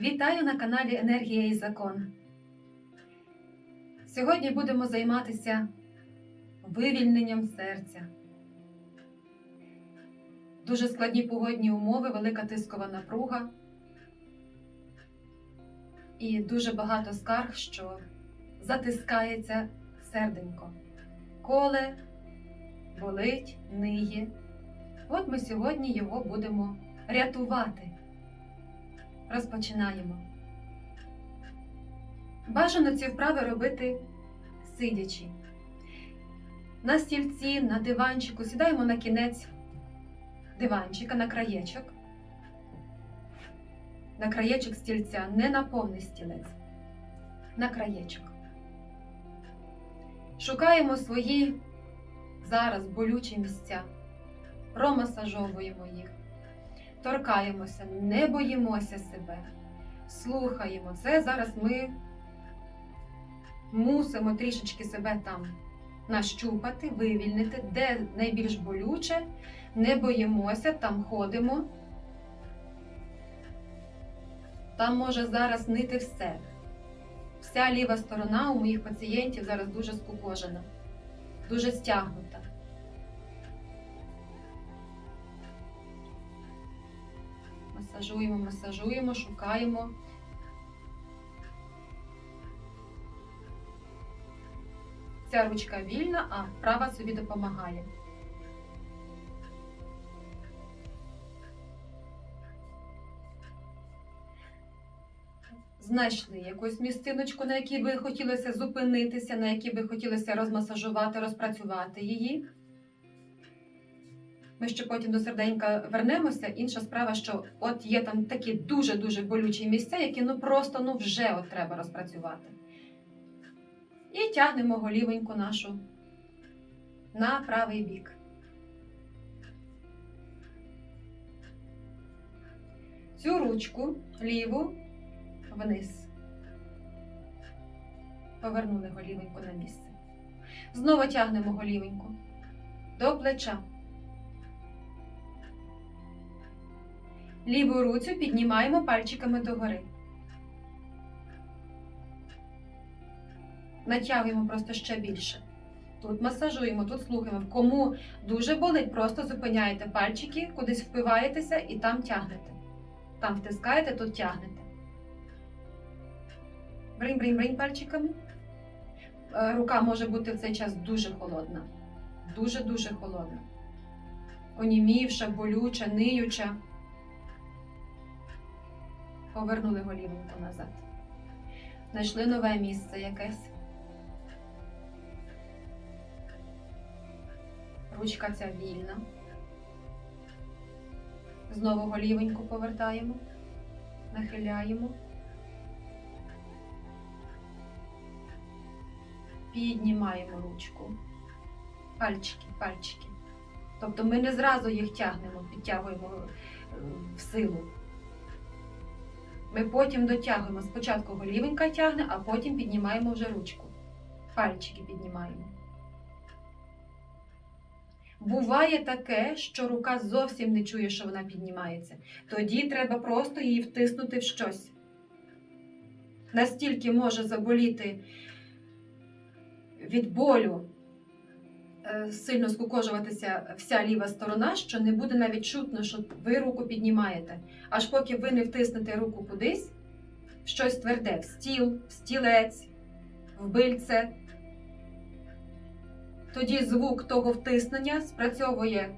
Вітаю на каналі Енергія і Закон. Сьогодні будемо займатися вивільненням серця. Дуже складні погодні умови, велика тискова напруга і дуже багато скарг, що затискається серденько. Коле, болить, ниє. От ми сьогодні його будемо рятувати. Розпочинаємо. Бажано ці вправи робити сидячи. На стільці, на диванчику сідаємо на кінець диванчика, на краєчок. На краєчок стільця, не на повний стілець. На краєчок. Шукаємо свої зараз болючі місця, промасажовуємо їх торкаємося, не боїмося себе, слухаємо. Це зараз ми мусимо трішечки себе там нащупати, вивільнити, де найбільш болюче, не боїмося, там ходимо. Там може зараз нити все. Вся ліва сторона у моїх пацієнтів зараз дуже скукожена, дуже стягнута. Масажуємо, масажуємо, шукаємо. Ця ручка вільна, а права собі допомагає. Знайшли якусь місциночку, на якій би хотілося зупинитися, на якій би хотілося розмасажувати, розпрацювати її. Ми ще потім до серденька вернемося. Інша справа, що от є там такі дуже-дуже болючі місця, які ну просто ну вже от треба розпрацювати. І тягнемо голівеньку нашу на правий бік. Цю ручку ліву вниз. Повернули голівеньку на місце. Знову тягнемо голівеньку до плеча. Ліву руцю піднімаємо пальчиками догори. Натягуємо просто ще більше. Тут масажуємо, тут слухаємо. Кому дуже болить, просто зупиняєте пальчики, кудись впиваєтеся і там тягнете. Там втискаєте, тут тягнете. Бринь-бринь-бринь пальчиками. Е, Рука може бути в цей час дуже холодна. Дуже-дуже холодна. Онімівша, болюча, ниюча. Повернули голівеньку назад. Знайшли нове місце якесь. Ручка ця вільна. Знову голівеньку повертаємо, нахиляємо. Піднімаємо ручку. Пальчики, пальчики. Тобто ми не зразу їх тягнемо, підтягуємо е, в силу. Ми потім дотягуємо. Спочатку голівенька тягне, а потім піднімаємо вже ручку. Пальчики піднімаємо. Буває таке, що рука зовсім не чує, що вона піднімається. Тоді треба просто її втиснути в щось. Настільки може заболіти від болю, сильно скукожуватися вся ліва сторона, що не буде навіть чутно, що ви руку піднімаєте. Аж поки ви не втиснете руку кудись, щось тверде, в стіл, в стілець, в бильце. Тоді звук того втиснення спрацьовує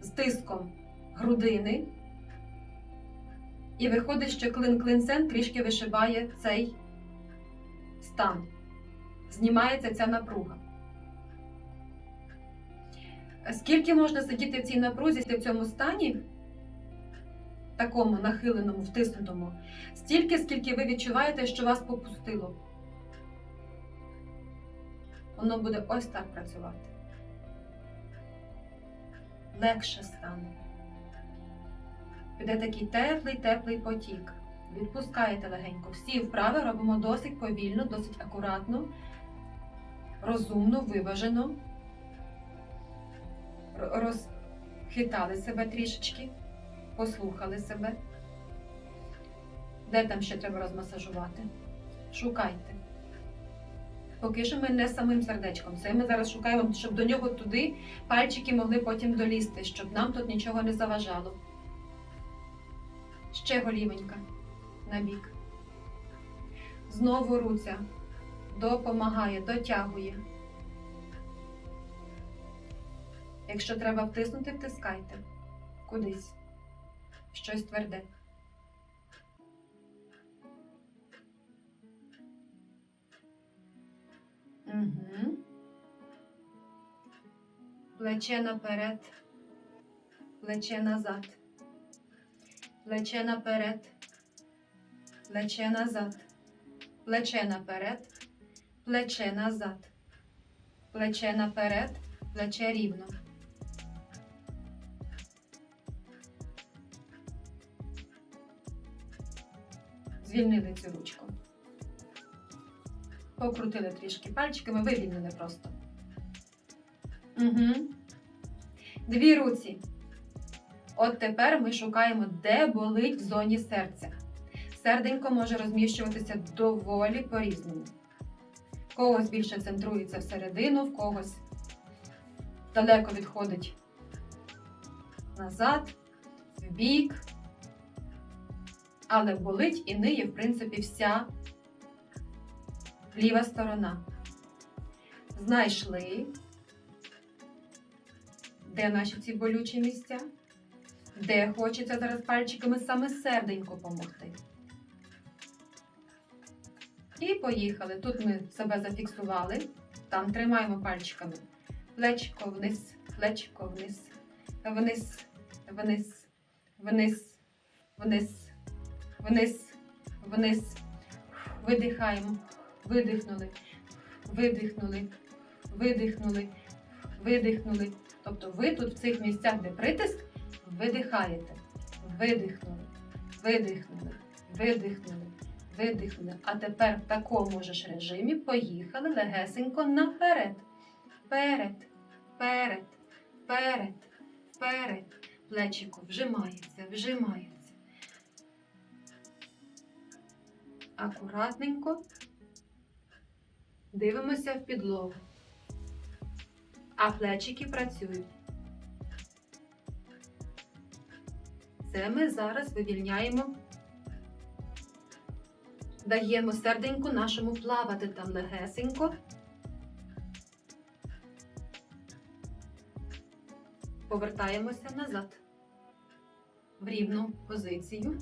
з тиском грудини, і виходить, що клин клинцем трішки вишибає цей стан. Знімається ця напруга. Скільки можна сидіти в цій напрузі в цьому стані, такому нахиленому, втиснутому, стільки, скільки ви відчуваєте, що вас попустило. Воно буде ось так працювати. Легше стане. Піде такий теплий, теплий потік. Відпускаєте легенько. Всі вправи робимо досить повільно, досить акуратно, розумно, виважено. Розхитали себе трішечки, послухали себе. Де там ще треба розмасажувати? Шукайте. Поки що ми не самим сердечком. Це ми зараз шукаємо, щоб до нього туди пальчики могли потім долізти, щоб нам тут нічого не заважало. Ще голівенька на бік. Знову руця допомагає, дотягує. Якщо треба втиснути, втискайте кудись. Щось тверде. Угу. Плече наперед, плече назад, плече наперед, плече назад, плече наперед, плече назад, плече наперед, плече рівно. Звільнили цю ручку. Покрутили трішки пальчиками, вивільнили просто. Угу. Дві руці. От тепер ми шукаємо, де болить в зоні серця. Серденько може розміщуватися доволі по-різному. В когось більше центрується всередину, в когось далеко відходить назад, в бік. Але болить і ниє, в принципі, вся ліва сторона. Знайшли, де наші ці болючі місця, де хочеться зараз пальчиками саме серденько помогти. І поїхали. Тут ми себе зафіксували, там тримаємо пальчиками. Плечко вниз, плечко вниз, вниз, вниз, вниз, вниз, вниз, вниз. Видихаємо. Видихнули, видихнули, видихнули, видихнули. Тобто ви тут в цих місцях, де притиск, видихаєте. Видихнули, видихнули, видихнули, видихнули. А тепер в такому ж режимі поїхали легесенько наперед. Вперед, вперед, вперед, вперед. Плечико вжимається, вжимається. Акуратненько. Дивимося в підлогу. А плечики працюють. Це ми зараз вивільняємо, даємо серденьку нашому плавати там легесенько. Повертаємося назад в рівну позицію.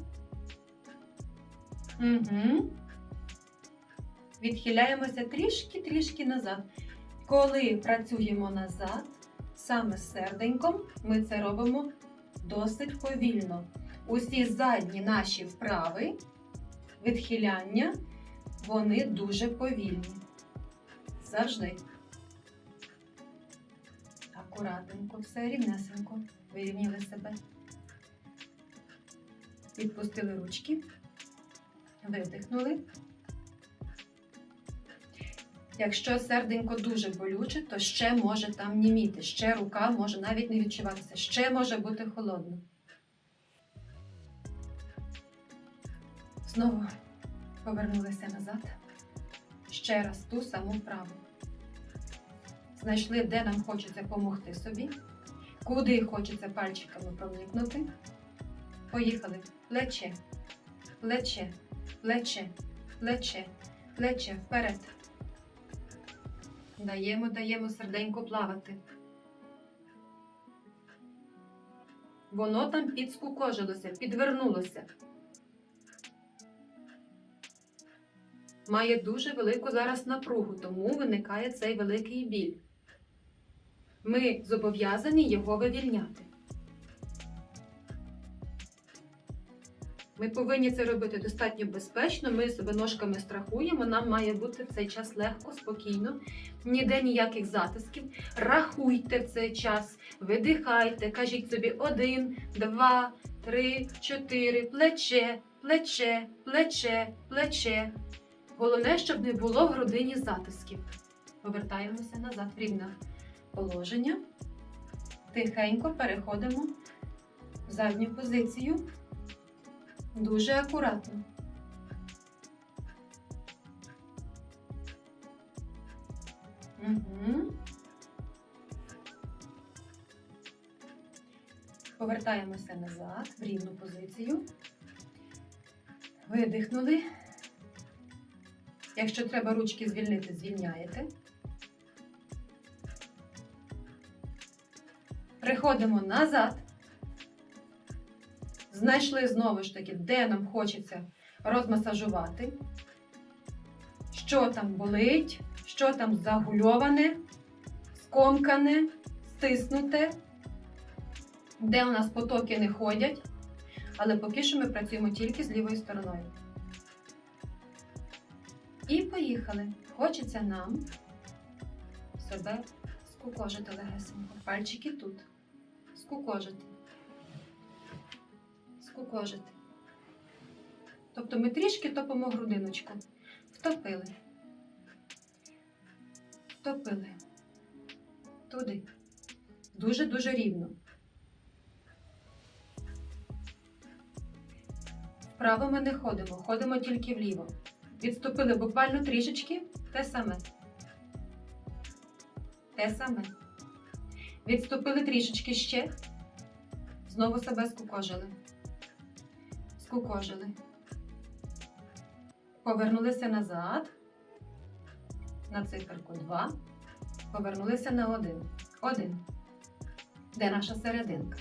Угу відхиляємося трішки-трішки назад. Коли працюємо назад, саме серденьком, ми це робимо досить повільно. Усі задні наші вправи, відхиляння, вони дуже повільні. Завжди. Акуратненько, все рівнесенько. Вирівняли себе. Відпустили ручки, видихнули. Якщо серденько дуже болюче, то ще може там німіти, ще рука може навіть не відчуватися, ще може бути холодно. Знову повернулися назад. Ще раз ту саму вправу. Знайшли, де нам хочеться допомогти собі, куди хочеться пальчиками проникнути. Поїхали. Плече, плече, плече, плече, плече вперед. Даємо, даємо серденько плавати. Воно там підскукожилося, підвернулося. Має дуже велику зараз напругу, тому виникає цей великий біль. Ми зобов'язані його вивільняти. Ми повинні це робити достатньо безпечно. Ми себе ножками страхуємо. Нам має бути в цей час легко, спокійно, ніде ніяких затисків. Рахуйте в цей час, видихайте, кажіть собі один, два, три, чотири, плече, плече, плече, плече. Головне, щоб не було в грудині затисків. Повертаємося назад в рівне положення. Тихенько переходимо в задню позицію дуже акуратно. Угу. Повертаємося назад в рівну позицію. Видихнули. Якщо треба ручки звільнити, звільняєте. Приходимо назад. Знайшли знову ж таки, де нам хочеться розмасажувати. Що там болить, що там загульоване, скомкане, стиснуте, де у нас потоки не ходять. Але поки що ми працюємо тільки з лівою стороною. І поїхали. Хочеться нам себе скукожити легесенько. Пальчики тут. Скукожити. Скукожити. Тобто ми трішки топимо грудиночку. Втопили. Втопили. Туди. Дуже-дуже рівно. Вправо ми не ходимо, ходимо тільки вліво. Відступили буквально трішечки те саме. Те саме. Відступили трішечки ще. Знову себе скукожили. Скукожили. Повернулися назад. На циферку 2. Повернулися на 1. 1. Де наша серединка?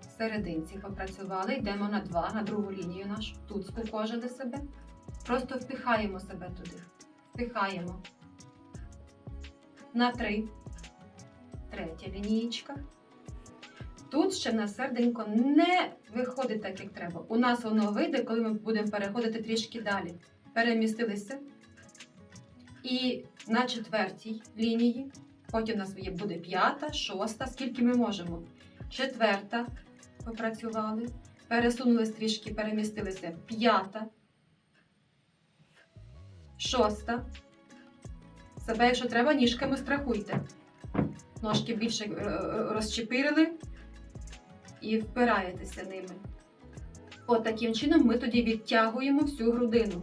В серединці попрацювали, йдемо на 2, на другу лінію нашу. Тут скукожили себе. Просто впихаємо себе туди. Впихаємо. На 3. Третя лінієчка. Тут ще на серденько не виходить так, як треба. У нас воно вийде, коли ми будемо переходити трішки далі. Перемістилися. І на четвертій лінії, потім у нас буде п'ята, шоста, скільки ми можемо. Четверта попрацювали, пересунулись трішки, перемістилися. П'ята, шоста. Себе, якщо треба, ніжками страхуйте. Ножки більше е, е, розчепирили і впираєтеся ними. От таким чином ми тоді відтягуємо всю грудину.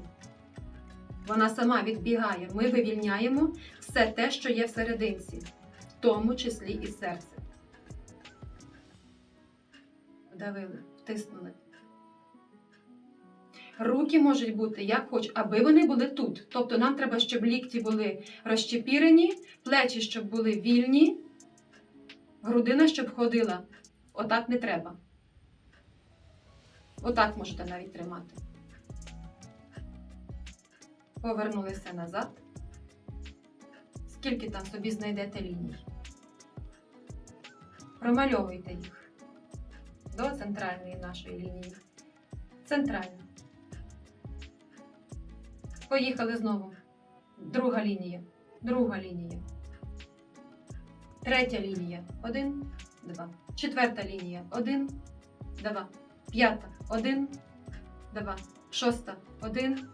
Вона сама відбігає. Ми вивільняємо все те, що є всерединці, в тому числі і серце. Вдавили, втиснули. Руки можуть бути як хоч, аби вони були тут. Тобто нам треба, щоб лікті були розчепірені, плечі, щоб були вільні, грудина, щоб ходила. Отак не треба. Отак можете навіть тримати. Повернулися назад. Скільки там собі знайдете ліній? Промальовуйте їх до центральної нашої лінії. Центральна. Поїхали знову. Друга лінія. Друга лінія. Третя лінія. Один, два. Четверта лінія. Один, два. П'ята. Один, два. Шоста. Один,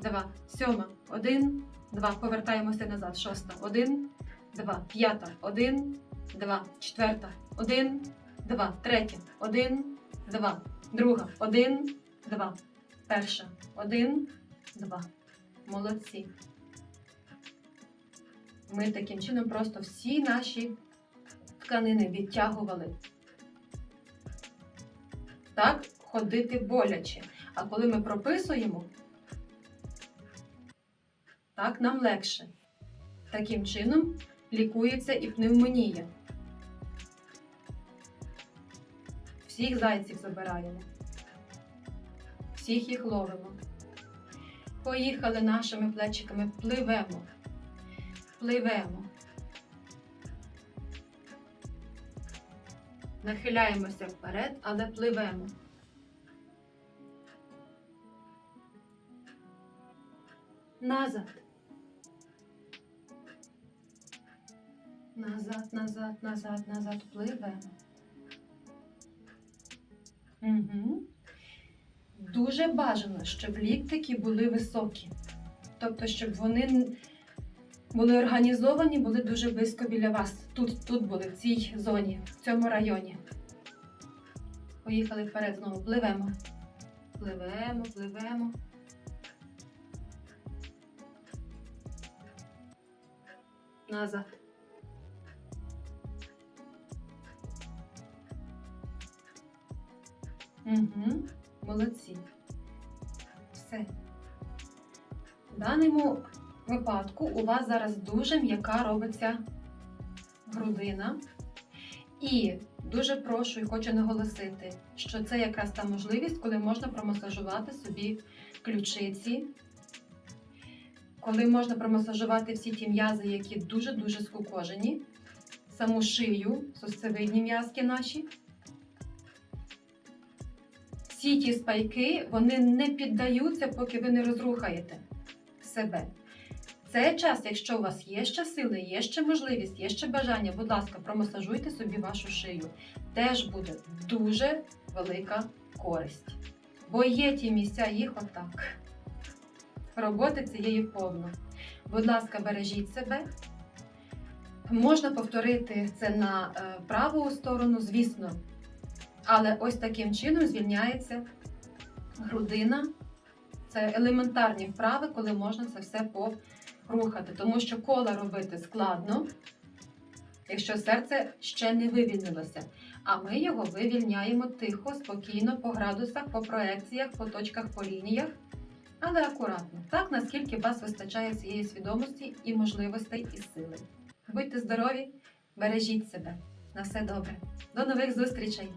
два. Сьома. Один, два. Повертаємося назад. Шоста. Один, два. П'ята. Один, два. Четверта. Один, два. Третя. Один, два. Друга. Один, два. Перша. Один, два. Молодці. Ми таким чином просто всі наші тканини відтягували. Так, ходити боляче. А коли ми прописуємо, так нам легше. Таким чином лікується і пневмонія. Всіх зайців забираємо. Всіх їх ловимо. Поїхали нашими плечиками, пливемо. Пливемо. Нахиляємося вперед, але пливемо. Назад. Назад, назад, назад, назад пливемо. Угу. Дуже бажано, щоб ліктики були високі. Тобто, щоб вони були організовані, були дуже близько біля вас. Тут, тут були, в цій зоні, в цьому районі. Поїхали вперед знову. Пливемо. Пливемо, пливемо. Назад. Угу. Молодці. Все. В даному випадку у вас зараз дуже м'яка робиться грудина. І дуже прошу і хочу наголосити, що це якраз та можливість, коли можна промасажувати собі ключиці, коли можна промасажувати всі ті м'язи, які дуже-дуже скукожені, саму шию, сосцевидні м'язки наші. Всі ті спайки, вони не піддаються, поки ви не розрухаєте себе. Цей час, якщо у вас є ще сили, є ще можливість, є ще бажання, будь ласка, промасажуйте собі вашу шию. Теж буде дуже велика користь. Бо є ті місця, їх отак. Роботи цієї повно. Будь ласка, бережіть себе. Можна повторити це на е, праву сторону, звісно. Але ось таким чином звільняється грудина. Це елементарні вправи, коли можна це все порухати. Тому що кола робити складно, якщо серце ще не вивільнилося. А ми його вивільняємо тихо, спокійно, по градусах, по проекціях, по точках, по лініях. Але акуратно, так наскільки вас вистачає цієї свідомості і можливостей і сили. Будьте здорові, бережіть себе. На все добре. До нових зустрічей!